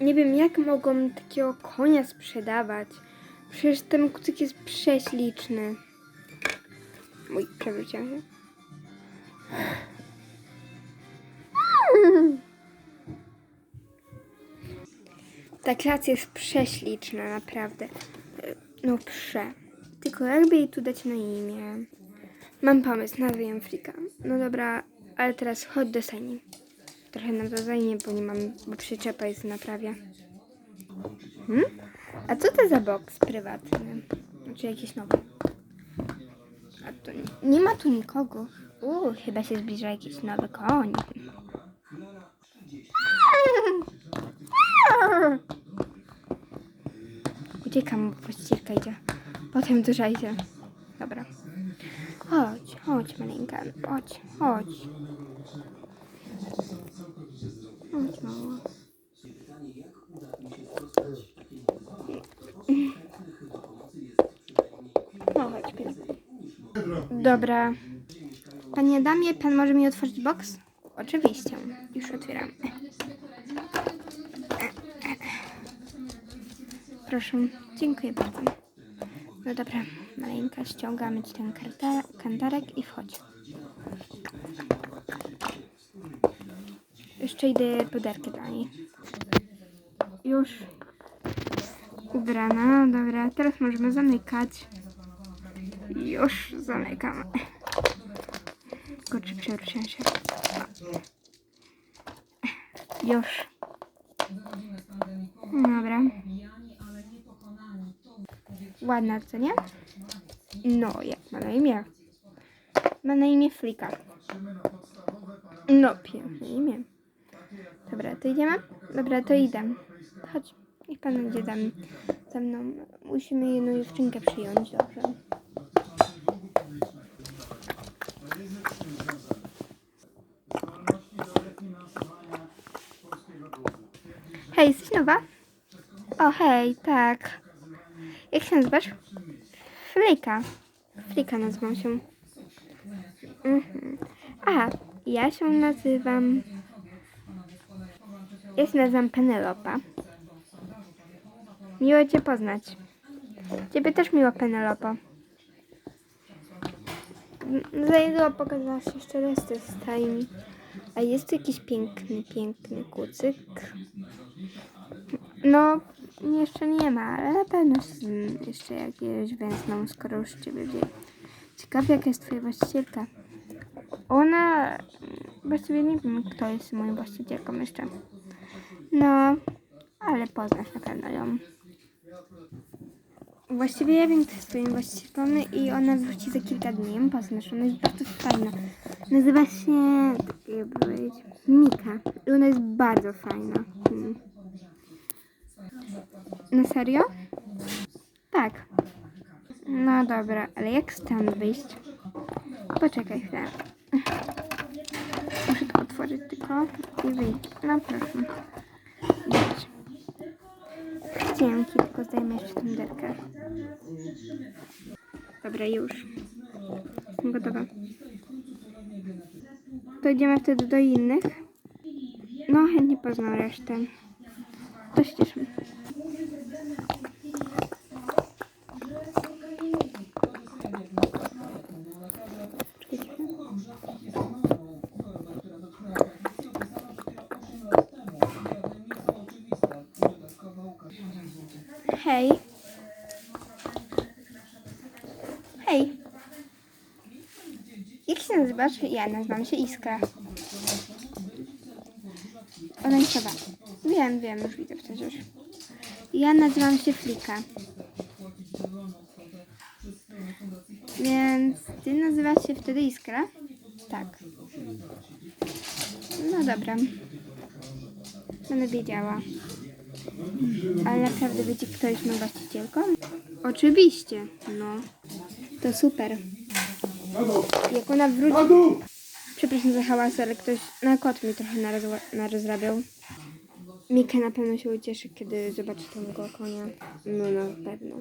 Nie wiem, jak mogą takiego konia sprzedawać. Przecież ten kucyk jest prześliczny. Mój, przewróciłam się. Ta klasa jest prześliczna, naprawdę. No prze. Tylko jakby jej tu dać na imię? Mam pomysł, nazwę ją Frika. No dobra, ale teraz chodź do stajni. Trochę nam to zajmie, bo nie mam, bo przyczepa jest w naprawie. Hmm? A co to za boks prywatny? Znaczy jakiś nowy? A to nie, ma tu nikogo. Uuu, chyba się zbliża jakiś nowy koń. Uciekam, bo właścicielka idzie. Potem duża idzie. Dobra. Chodź, chodź, maleńka. Chodź, chodź. Mała. No, chodź, pies. Dobra. Panie Adamie, pan może mi otworzyć boks? Oczywiście. Już otwieram. Proszę. Dziękuję bardzo. No dobra, maleńka, ściągamy ci ten kantarek i wchodź. Jeszcze idę puderkę dla niej. Już ubrana, dobra, teraz możemy zamykać. Już zamykamy. Kurczę, przewróciłam się. Już. Dobra. Ładna, co nie? No, jak ma na imię? Ma na imię Flika. No, piękne imię. Dobra, to idziemy? Dobra, to idę. Chodź, niech pan będzie tam ze mną. Musimy jedną dziewczynkę przyjąć, dobrze? Hej, jesteś nowa? O, hej, tak. Jak się nazywasz? Flika. Flika nazywam się. Mhm. A, ja się nazywam... Ja się nazywam Penelopa. Miło Cię poznać. Ciebie też miło, Penelopo. Mm, Za niedługo pokazałaś jeszcze resztę stajni. A jest tu jakiś piękny, piękny kucyk? No, jeszcze nie ma, ale na pewno jeszcze jakieś węzną, skoro już Ciebie wie. Ciekawe, jaka jest Twoja właścicielka. Ona... Właściwie nie wiem, kto jest moją właścicielką jeszcze. No, ale poznasz na pewno ją. Właściwie ja wiem, kto jest Twoją właścicielką i ona wróci za kilka dni. Poznasz, ona jest bardzo fajna. Nazywa się... tak jakby powiedzieć... Mika. I ona jest bardzo fajna. Hmm. Na serio? Tak. No dobra, ale jak stąd wyjść? Poczekaj chwilę. Muszę to otworzyć tylko i wyjść. No proszę. Chciałem tylko zdejmę jeszcze tę derkę. Dobra, już. Jestem gotowa. To idziemy wtedy do innych. No, chętnie poznam resztę. To się. Hej. Hej. Jak się nazywasz? Ja nazywam się Iskra. Orańczowa. Wiem, wiem, już widzę przecież. Ja nazywam się Flika. Więc ty nazywasz się wtedy Iskra? Tak. No dobra. Będę wiedziała. Ale naprawdę wiecie, kto jest moją właścicielką? Oczywiście, no. To super. Jak ona wróci... Przepraszam za hałas, ale ktoś... Na kot mi trochę naroz- narozrabiał. Mika na pewno się ucieszy, kiedy zobaczy tego konia. No na pewno.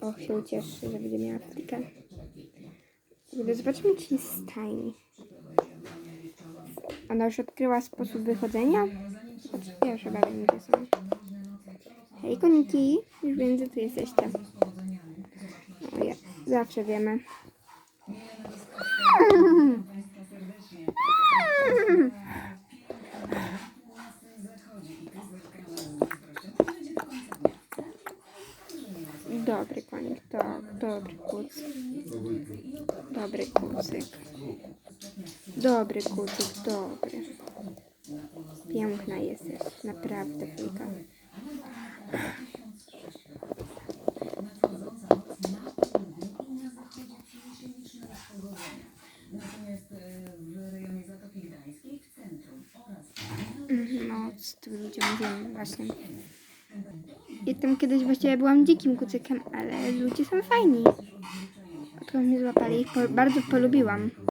Och, się ucieszy, że będzie miała flikę. Gdy zobaczymy, czy jest stajni. Ona już odkryła sposób wychodzenia? Ja już wiem, gdzie są. Hej, koniki, już wiem, że tu jesteście. O, ja, zawsze wiemy. Dobry konik, tak, dobry kucyk. Dobry kucyk. Dobry kucyk, dobry. Piękna jesteś, naprawdę Fujka. Mhm, No, z tym ludziom wiem właśnie. Jestem kiedyś właściwie byłam dzikim kucykiem, ale ludzie są fajni. Odkąd mnie złapali, po, bardzo polubiłam.